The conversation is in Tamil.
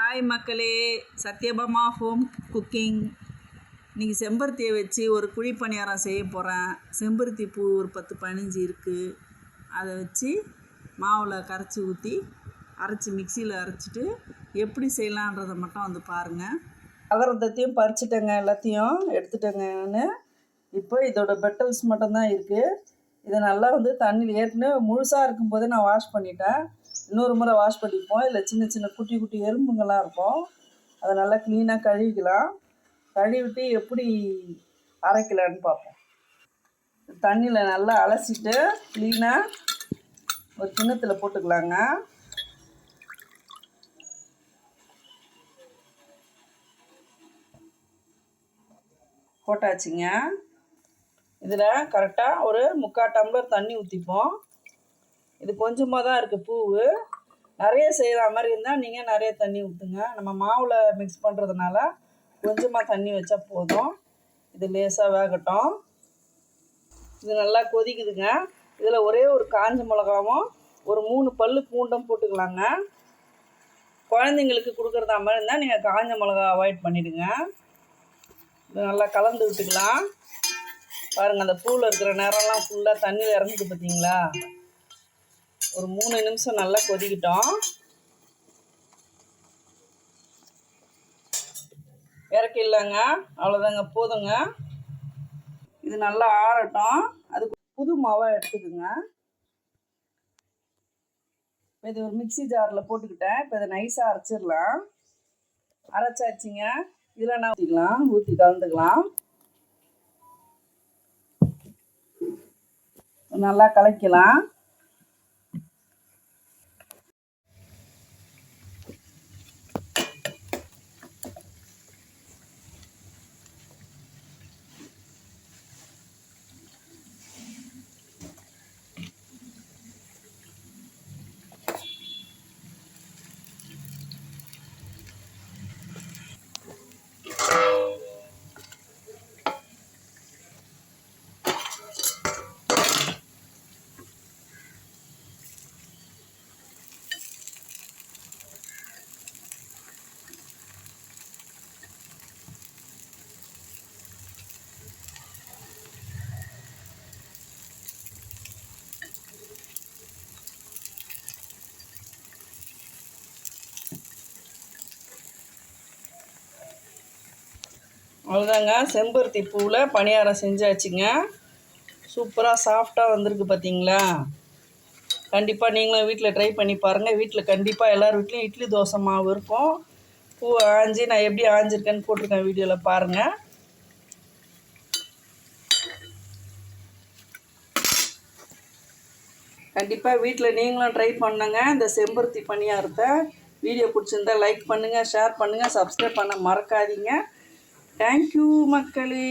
ஹாய் மக்களே. சத்யபாமா ஹோம் குக்கிங் இன்றைக்கி செம்பருத்தியை வச்சு ஒரு குழி பணியாரம் செய்ய போகிறேன் செம்பருத்தி பூ ஒரு பத்து பதினஞ்சு இருக்குது அதை வச்சு மாவில் கரைச்சி ஊற்றி அரைச்சி மிக்சியில் அரைச்சிட்டு எப்படி செய்யலான்றதை மட்டும் வந்து பாருங்கள் அகரந்தத்தையும் பறிச்சிட்டேங்க எல்லாத்தையும் எடுத்துட்டேங்கன்னு. இப்போ இதோட பெட்டல்ஸ் மட்டும்தான் இருக்குது இதை நல்லா வந்து தண்ணியில் ஏற்கனவே முழுசாக இருக்கும்போது நான் வாஷ் பண்ணிட்டேன். இன்னொரு முறை வாஷ் பண்ணிப்போம். இல்லை சின்ன சின்ன குட்டி குட்டி எறும்புங்கள்லாம் இருக்கும். அதை நல்லா க்ளீனாக கழுவிக்கலாம். கழுவிட்டு எப்படி அரைக்கலான்னு பார்ப்போம். தண்ணியில் நல்லா அலசிட்டு க்ளீனாக ஒரு கிண்ணத்தில் போட்டுக்கலாங்க. போட்டாச்சுங்க. இதில் கரெக்டாக ஒரு முக்கால் டம்ளர் தண்ணி ஊற்றிப்போம் இது கொஞ்சமாக தான் இருக்குது பூவு. நிறைய செய்கிற மாதிரி இருந்தால் நீங்கள் நிறைய தண்ணி ஊற்றுங்க நம்ம மாவில் மிக்ஸ் பண்ணுறதுனால கொஞ்சமாக தண்ணி வச்சா போதும். இது லேசாக வேகட்டும். இது நல்லா கொதிக்குதுங்க. இதில் ஒரே ஒரு காஞ்ச மிளகாவும் ஒரு மூணு பல் பூண்டும் போட்டுக்கலாங்க. குழந்தைங்களுக்கு கொடுக்குறதா மாதிரி இருந்தால் நீங்கள் காஞ்ச மிளகா அவாய்ட் பண்ணிவிடுங்க இது நல்லா கலந்து விட்டுக்கலாம். பாருங்கள் அந்த பூவில் இருக்கிற நேரம்லாம் ஃபுல்லாக தண்ணியில் இறங்குது பார்த்தீங்களா ஒரு மூணு நிமிஷம் நல்லா கொதிக்கிட்டோம். இல்லைங்க அவ்வளோதாங்க போதுங்க. இது நல்லா ஆறட்டும். அதுக்கு புது மாவை எடுத்துக்குங்க. இப்போ இது ஒரு மிக்சி ஜாரில் போட்டுக்கிட்டேன். இப்போ இதை நைஸாக அரைச்சிடலாம். அரைச்சாச்சுங்க. இதில் நான் ஊற்றிக்கலாம் ஊற்றி கலந்துக்கலாம். நல்லா கலக்கலாம். அவ்வளோதாங்க. செம்பருத்தி பூவில் பணியாரம் செஞ்சாச்சுங்க. சூப்பராக சாஃப்டாக வந்திருக்கு பார்த்தீங்களா கண்டிப்பாக நீங்களும் வீட்டில் ட்ரை பண்ணி பாருங்கள் வீட்டில் கண்டிப்பாக எல்லார் வீட்லேயும் இட்லி தோசை மாவு இருக்கும். பூ ஆஞ்சி நான் எப்படி ஆஞ்சிருக்கேன்னு போட்டிருக்கேன் வீடியோவில் பாருங்கள் கண்டிப்பாக வீட்டில் நீங்களும் ட்ரை பண்ணுங்க. இந்த செம்பருத்தி பணியாரத்தை வீடியோ பிடிச்சிருந்தா லைக் பண்ணுங்கள் ஷேர் பண்ணுங்கள் சப்ஸ்கிரைப் பண்ண மறக்காதீங்க. தேங்க்யூ மக்களே.